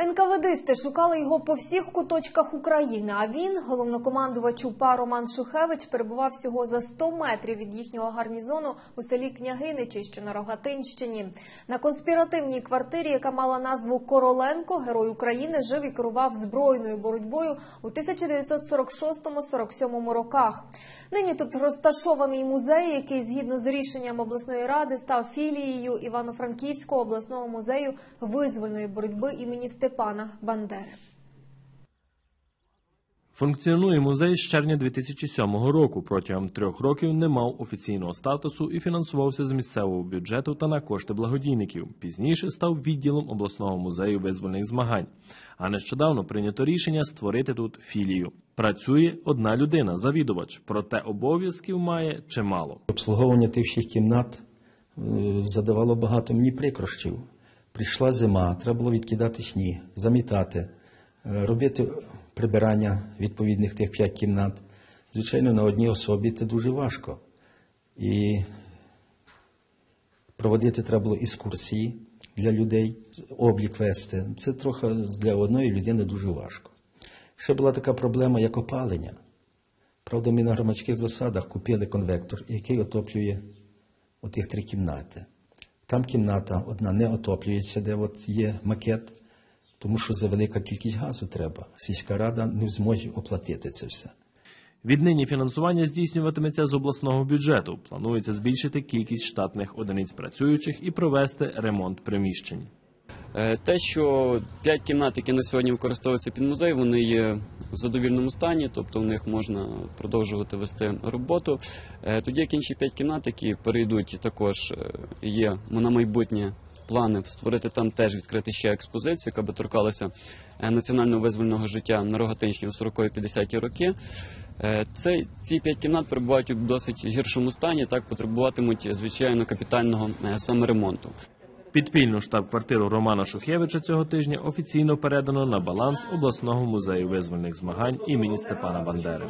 НКВДисти шукали його по всіх куточках України. А він, головнокомандувач УПА Роман Шухевич, перебував всього за 100 метрів від їхнього гарнізону у селі Княгиничі, що на Рогатинщині. На конспіративній квартирі, яка мала назву Короленко, герой України жив і керував збройною боротьбою у 1946-47 роках. Нині тут розташований музей, який згідно з рішенням обласної ради став філією Івано-Франківського обласного музею визвольної боротьби імені Степана Бандери. Функціонує музей з червня 2007 року. Протягом трьох років не мав офіційного статусу і фінансувався з місцевого бюджету та на кошти благодійників. Пізніше став відділом обласного музею визвольних змагань. А нещодавно прийнято рішення створити тут філію. Працює одна людина, завідувач, проте обов'язків має чимало. Обслуговування тих всіх кімнат е, задавало багато мені прикрощів. Прийшла зима, треба було відкидати сніг, замітати, е, робити прибирання відповідних тих п'ять кімнат. Звичайно, на одній особі це дуже важко. І проводити треба було екскурсії для людей, облік вести. Це трохи для одної людини дуже важко. Ще була така проблема, як опалення. Правда, ми на громадських засадах купили конвектор, який отоплює отих три кімнати. Там кімната одна не отоплюється, де от є макет, тому що за велика кількість газу треба. Сільська рада не в змозі оплатити це все. Віднині фінансування здійснюватиметься з обласного бюджету. Планується збільшити кількість штатних одиниць працюючих і провести ремонт приміщень. Е, Те, що п'ять кімнат, які на сьогодні використовуються під музей, вони є в задовільному стані, тобто в них можна продовжувати вести роботу. Е, Тоді як інші п'ять кімнат, які перейдуть, також е, є на майбутнє плани створити там теж відкрити ще експозицію, яка би торкалася національного визвольного життя на Рогатинщині у 40-50-ті роки. Це, ці п'ять кімнат перебувають у досить гіршому стані, так потребуватимуть звичайно капітального е, саме ремонту. Підпільну штаб-квартиру Романа Шухевича цього тижня офіційно передано на баланс обласного музею визвольних змагань імені Степана Бандери.